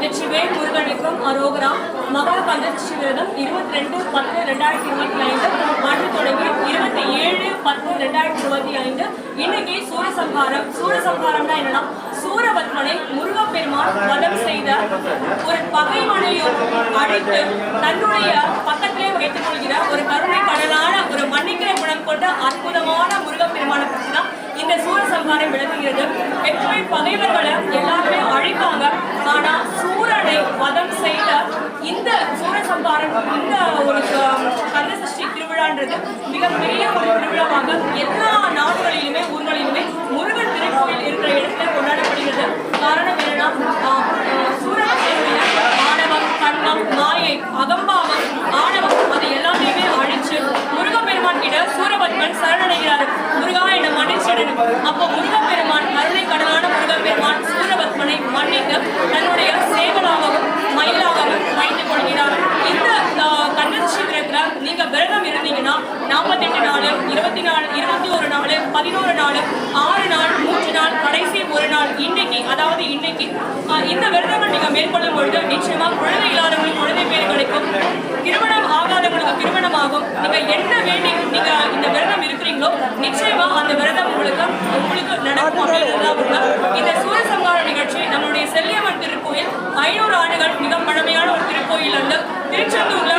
வெற்றிவேல் முருகனுக்கும் அரோகரா மகா பஞ்சசி விரதம் இருபத்தி ரெண்டு பத்து ரெண்டாயிரத்தி இருபத்தி ஐந்து அன்று தொடங்கி இருபத்தி ஏழு பத்து ரெண்டாயிரத்தி இருபத்தி ஐந்து. இன்னைக்கு சூரசம்ஹாரம். சூரசம்ஹாரம்னா என்னன்னா சூரபத்மனை முருகப்பெருமான் வதம் செய்த ஒரு பகைமனையும் அழைத்து தன்னுடைய பக்கத்திலே வைத்துக் கொள்கிற ஒரு கருணை கடலான சம்பாரன் இந்த ஒரு கந்த சஷ்டி திருவிழான்றது மிகப்பெரிய ஒரு திருவிழாவாக எல்லா நாடுகளிலுமே ஊர்களிலுமே முருகன் திருக்கோயில் இருக்கிற இடத்துல கொண்டாடப்படுகிறது காரணம் என்னன்னா ஆஹ், மாணவம் கண்ணம் மாயை அகம்பாவம் ஆணவம் அது எல்லாத்தையுமே அழிச்சு முருகப்பெருமான் கிட்ட சூரபத்மன் சரணடைகிறார். முருகா என்னை மன்னிச்சிடு. அப்போ முருகப்பெருமான் கருணை கடலான முருகப்பெருமான் சூரபத்மனை மன்னித்து தன்னுடைய சேவலாகவும் மயிலாகவும் வைத்துக் கொள்கிறார் இந்த ஆஹ், கந்தசஷ்டி விரதத்துல நீங்க விரதம் இருந்தீங்கன்னா நாற்பத்தெட்டு நாள் இருபத்தி நாலு இருபத்தி ஒரு நாள் பதினோரு நாள் ஆறு நாள் மூன்று நாள் கடைசி ஒரு நாள் இன்னைக்கு அதாவது இன்னைக்கு. இந்த விரதங்கள் நீங்கள் மேற்கொள்ளும் பொழுது நிச்சயமாக குழந்தை இல்லாதவங்களுக்கு குழந்தை பேர் கிடைக்கும் திருமணம் ஆகாதவங்களுக்கு திருமணம் ஆகும் நீங்கள் என்ன வேண்டி நீங்கள் இந்த விரதம் இருக்கிறீங்களோ நிச்சயமாக அந்த விரதம் உங்களுக்கு உங்களுக்கு நடக்கும் அப்படின்றதுதான் இந்த சூரசம்ஹார நிகழ்ச்சி நம்மளுடைய செல்லியம்மன் திருக்கோயில் ஐநூறு ஆண்டுகள் மிக பழமையான ஒரு திருக்கோயில் வந்து திருச்செந்தூர்ல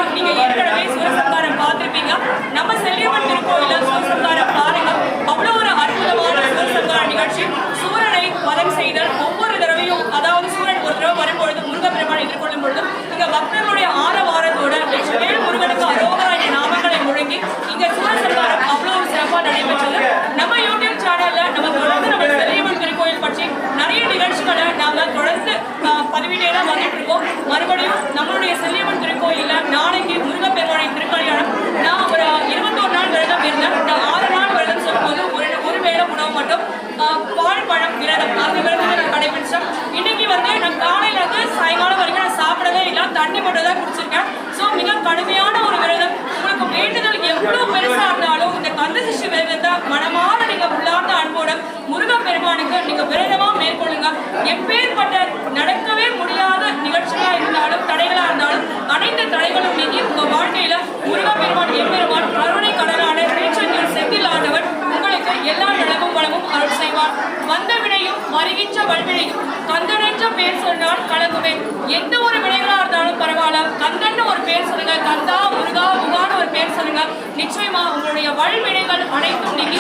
மறுபடியும் நம்மளுடைய செல்லியம்மன் திருக்கோயில்ல நாளைக்கு முருகப்பெருமானை திருக்கல்யாணம் நான் ஒரு இருபத்தோரு நாள் விரதம் இருந்தேன். நான் ஆறு நாள் விரதம் சொல்லும்போது ஒரு ஒரு வேளை உணவு மட்டும் பால் பழம் விரதம். அந்த விரதம் வருகின்ற வல்வினையும் கந்தனென்ற பேர் சொன்னால் கலங்குவேன் எந்த ஒரு வினைகளா இருந்தாலும் பரவாயில்ல. கந்தன் ஒரு பேர் சொல்லுங்க. கந்தா முருகா முகான்னு ஒரு பேர் சொல்லுங்க. நிச்சயமா உங்களுடைய வல்வினைகள் அனைத்தும் நீங்கி